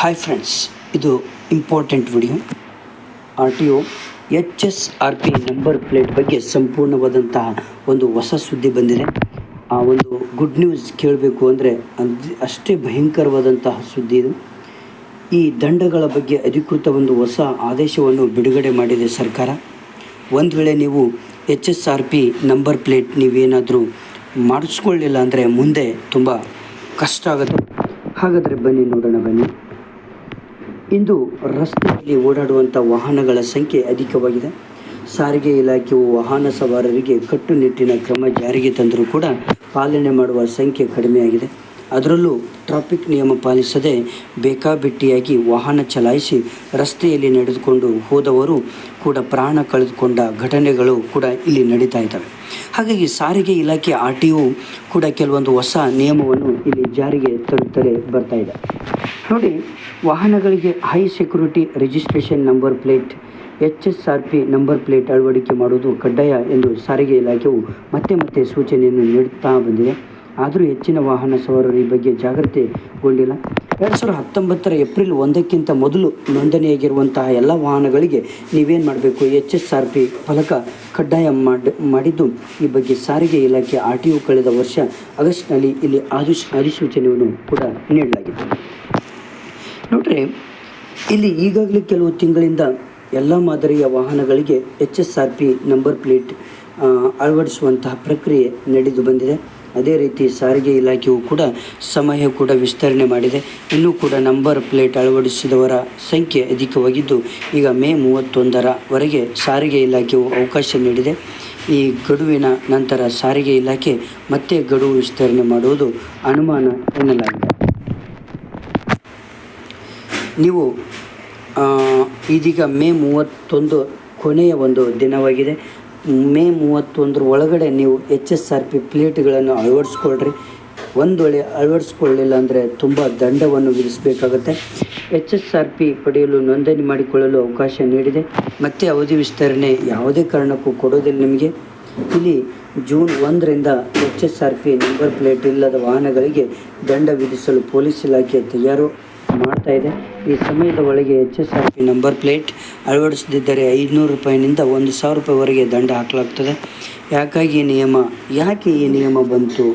Hi friends ಇದು important video R T O H S R P number plate ಬಗ್ಗೆ ಸಂಪೂರ್ಣವಾದಂತಹ ಒಂದು ಹೊಸ ಸುದ್ದಿ ಬಂದಿದೆ. ಆ ಒಂದು ಗುಡ್ ನ್ಯೂಸ್ ಕೇಳಬೇಕು ಅಂದರೆ ಅಷ್ಟೇ ಭಯಂಕರವಾದಂತಹ ಸುದ್ದಿ ಇದು. ಈ ದಂಡಗಳ ಬಗ್ಗೆ ಅಧಿಕೃತ ಒಂದು ಹೊಸ ಆದೇಶವನ್ನು ಬಿಡುಗಡೆ ಮಾಡಿದೆ ಸರ್ಕಾರ. ಒಂದು ವೇಳೆ ನೀವು H S R P number plate ನೀವೇನಾದರೂ ಮಾಡಿಸ್ಕೊಳ್ಳಿಲ್ಲ ಅಂದರೆ ಮುಂದೆ ತುಂಬ ಕಷ್ಟ ಆಗುತ್ತೆ. ಹಾಗಾದರೆ ಬನ್ನಿ, ನೋಡೋಣ ಬನ್ನಿ. ಇಂದು ರಸ್ತೆಯಲ್ಲಿ ಓಡಾಡುವಂಥ ವಾಹನಗಳ ಸಂಖ್ಯೆ ಅಧಿಕವಾಗಿದೆ. ಸಾರಿಗೆ ಇಲಾಖೆಯು ವಾಹನ ಸವಾರರಿಗೆ ಕಟ್ಟುನಿಟ್ಟಿನ ಕ್ರಮ ಜಾರಿಗೆ ತಂದರೂ ಕೂಡ ಪಾಲನೆ ಮಾಡುವ ಸಂಖ್ಯೆ ಕಡಿಮೆಯಾಗಿದೆ. ಅದರಲ್ಲೂ ಟ್ರಾಫಿಕ್ ನಿಯಮ ಪಾಲಿಸದೆ ಬೇಕಾಬಿಟ್ಟಿಯಾಗಿ ವಾಹನ ಚಲಾಯಿಸಿ ರಸ್ತೆಯಲ್ಲಿ ನಡೆದುಕೊಂಡು ಹೋದವರು ಕೂಡ ಪ್ರಾಣ ಕಳೆದುಕೊಂಡ ಘಟನೆಗಳು ಕೂಡ ಇಲ್ಲಿ ನಡೀತಾ ಇದ್ದಾವೆ. ಹಾಗಾಗಿ ಸಾರಿಗೆ ಇಲಾಖೆ ಆರ್ ಟಿ ಒ ಕೂಡ ಕೆಲವೊಂದು ಹೊಸ ನಿಯಮವನ್ನು ಇಲ್ಲಿ ಜಾರಿಗೆ ತರುತ್ತಲೇ ಬರ್ತಾ ಇದೆ. ನೋಡಿ, ವಾಹನಗಳಿಗೆ high security registration number plate H S R P number plate ಅಳವಡಿಕೆ ಮಾಡುವುದು ಕಡ್ಡಾಯ ಎಂದು ಸಾರಿಗೆ ಇಲಾಖೆಯು ಮತ್ತೆ ಮತ್ತೆ ಸೂಚನೆಯನ್ನು ನೀಡುತ್ತಾ ಬಂದಿದೆ. ಆದರೂ ಹೆಚ್ಚಿನ ವಾಹನ ಸವಾರರು ಈ ಬಗ್ಗೆ ಜಾಗೃತಿಗೊಂಡಿಲ್ಲ. ಎರಡು ಸಾವಿರದ ಹತ್ತೊಂಬತ್ತರ ಏಪ್ರಿಲ್ ಒಂದಕ್ಕಿಂತ ಮೊದಲು ನೋಂದಣಿಯಾಗಿರುವಂತಹ ಎಲ್ಲ ವಾಹನಗಳಿಗೆ ನೀವೇನು ಮಾಡಬೇಕು? ಎಚ್ ಎಸ್ ಆರ್ ಪಿ ಫಲಕ ಕಡ್ಡಾಯ ಮಾಡಿ, ಮಾಡಿದ್ದು ಈ ಬಗ್ಗೆ ಸಾರಿಗೆ ಇಲಾಖೆ ಆರ್ ಟಿ ಒ ಕಳೆದ ವರ್ಷ ಆಗಸ್ಟ್ನಲ್ಲಿ ಇಲ್ಲಿ ಆದೇಶ ಅಧಿಸೂಚನೆಯನ್ನು ಕೂಡ ನೀಡಲಾಗಿದೆ ನೋಡ್ರಿ, ಇಲ್ಲಿ ಈಗಾಗಲೇ ಕೆಲವು ತಿಂಗಳಿಂದ ಎಲ್ಲ ಮಾದರಿಯ ವಾಹನಗಳಿಗೆ H S R P number plate ಅಳವಡಿಸುವಂತಹ ಪ್ರಕ್ರಿಯೆ ನಡೆದು ಬಂದಿದೆ. ಅದೇ ರೀತಿ ಸಾರಿಗೆ ಇಲಾಖೆಯು ಕೂಡ ಸಮಯ ಕೂಡ ವಿಸ್ತರಣೆ ಮಾಡಿದೆ. ಇನ್ನೂ ಕೂಡ ನಂಬರ್ ಪ್ಲೇಟ್ ಅಳವಡಿಸಿದವರ ಸಂಖ್ಯೆ ಅಧಿಕವಾಗಿದ್ದು, ಈಗ ಮೇ ಮೂವತ್ತೊಂದರವರೆಗೆ ಸಾರಿಗೆ ಇಲಾಖೆಯು ಅವಕಾಶ ನೀಡಿದೆ. ಈ ಗಡುವಿನ ನಂತರ ಸಾರಿಗೆ ಇಲಾಖೆ ಮತ್ತೆ ಗಡುವು ವಿಸ್ತರಣೆ ಮಾಡುವುದು ಅನುಮಾನ ಎನ್ನಲಾಗಿದೆ. ನೀವು ಇದೀಗ ಮೇ ಮೂವತ್ತೊಂದು ಕೊನೆಯ ಒಂದು ದಿನವಾಗಿದೆ. ಮೇ ಮೂವತ್ತೊಂದರ ಒಳಗಡೆ ನೀವು ಎಚ್ ಎಸ್ ಆರ್ ಪಿ ಪ್ಲೇಟ್ಗಳನ್ನು ಅಳವಡಿಸ್ಕೊಳ್ರಿ. ಒಂದು ವೇಳೆ ಅಳವಡಿಸ್ಕೊಳ್ಳಿಲ್ಲ ಅಂದರೆ ತುಂಬ ದಂಡವನ್ನು ವಿಧಿಸಬೇಕಾಗುತ್ತೆ. ಎಚ್ ಎಸ್ ಆರ್ ಪಿ ಪಡೆಯಲು ನೋಂದಣಿ ಮಾಡಿಕೊಳ್ಳಲು ಅವಕಾಶ ನೀಡಿದೆ. ಮತ್ತೆ ಅವಧಿ ವಿಸ್ತರಣೆ ಯಾವುದೇ ಕಾರಣಕ್ಕೂ ಕೊಡೋದಿಲ್ಲ ನಿಮಗೆ. ಇಲ್ಲಿ ಜೂನ್ ಒಂದರಿಂದ H S R P number plate ಇಲ್ಲದ ವಾಹನಗಳಿಗೆ ದಂಡ ವಿಧಿಸಲು ಪೊಲೀಸ್ ಇಲಾಖೆ ತಯಾರು. ಮಾಡ್ತಾ ಇದೆ. ಈ ಸಮಯದ ಒಳಗೆ H S R P number plate ಅಳವಡಿಸದಿದ್ದರೆ ಐದುನೂರು ರೂಪಾಯಿನಿಂದ ಒಂದು ಸಾವಿರ ರೂಪಾಯಿವರೆಗೆ ದಂಡ ಹಾಕಲಾಗ್ತದೆ. ಯಾಕಾಗಿ ಈ ನಿಯಮ? ಯಾಕೆ ಈ ನಿಯಮ ಬಂತು?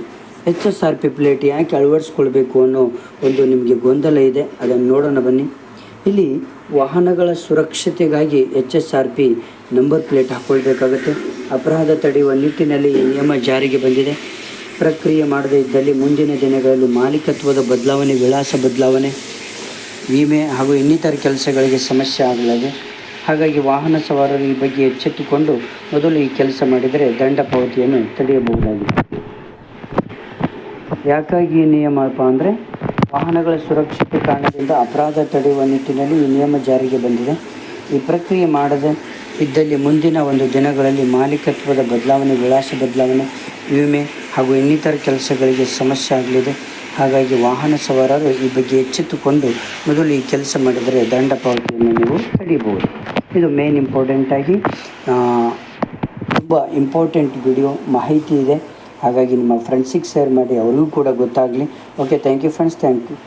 H S R P plate ಯಾಕೆ ಅಳವಡಿಸ್ಕೊಳ್ಬೇಕು ಅನ್ನೋ ಒಂದು ನಿಮಗೆ ಗೊಂದಲ ಇದೆ. ಅದನ್ನು ನೋಡೋಣ ಬನ್ನಿ. ಇಲ್ಲಿ ವಾಹನಗಳ ಸುರಕ್ಷತೆಗಾಗಿ H S R P number plate ಹಾಕ್ಕೊಳ್ಬೇಕಾಗುತ್ತೆ ಅಪರಾಧ ತಡೆಯುವ ನಿಟ್ಟಿನಲ್ಲಿ ಈ ನಿಯಮ ಜಾರಿಗೆ ಬಂದಿದೆ. ಪ್ರಕ್ರಿಯೆ ಮಾಡದೇ ಇದ್ದಲ್ಲಿ ಮುಂದಿನ ದಿನಗಳಲ್ಲಿ ಮಾಲೀಕತ್ವದ ಬದಲಾವಣೆ, ವಿಳಾಸ ಬದಲಾವಣೆ ವಿಮೆ ಹಾಗೂ ಇನ್ನಿತರ ಕೆಲಸಗಳಿಗೆ ಸಮಸ್ಯೆ ಆಗಲಿದೆ, ಹಾಗಾಗಿ ವಾಹನ ಸವಾರರು ಈ ಬಗ್ಗೆ ಎಚ್ಚೆತ್ತುಕೊಂಡು ಮೊದಲು ಈ ಕೆಲಸ ಮಾಡಿದರೆ ದಂಡ ಪಾವತಿಯನ್ನು ತಡೆಯಬಹುದಾಗಿದೆ. ಯಾಕಾಗಿ ಈ ನಿಯಮಪ್ಪ ಅಂದರೆ, ವಾಹನಗಳ ಸುರಕ್ಷತೆ ಕಾರಣದಿಂದ ಅಪರಾಧ ತಡೆಯುವ ನಿಟ್ಟಿನಲ್ಲಿ ಈ ನಿಯಮ ಜಾರಿಗೆ ಬಂದಿದೆ. ಈ ಪ್ರಕ್ರಿಯೆ ಮಾಡದೆ ಇದ್ದಲ್ಲಿ ಮುಂದಿನ ಒಂದು ದಿನಗಳಲ್ಲಿ ಮಾಲೀಕತ್ವದ ಬದಲಾವಣೆ, ವಿಳಾಸ ಬದಲಾವಣೆ, ವಿಮೆ ಹಾಗೂ ಇನ್ನಿತರ ಕೆಲಸಗಳಿಗೆ ಸಮಸ್ಯೆ ಆಗಲಿದೆ. ಹಾಗಾಗಿ ವಾಹನ ಸವಾರರು ಈ ಬಗ್ಗೆ ಎಚ್ಚೆತ್ತುಕೊಂಡು ಮೊದಲು ಈ ಕೆಲಸ ಮಾಡಿದರೆ ದಂಡ ಪಾವತಿಯನ್ನು ನೀವು ತಡೆಯಬಹುದು ಇದು ಮೇನ್ ಇಂಪಾರ್ಟೆಂಟಾಗಿ ತುಂಬ ಇಂಪಾರ್ಟೆಂಟ್ ವಿಡಿಯೋ ಮಾಹಿತಿ ಇದೆ. ಹಾಗಾಗಿ ನಿಮ್ಮ ಫ್ರೆಂಡ್ಸಿಗೆ ಶೇರ್ ಮಾಡಿ, ಅವರಿಗೂ ಕೂಡ ಗೊತ್ತಾಗಲಿ. Okay thank you friends thank you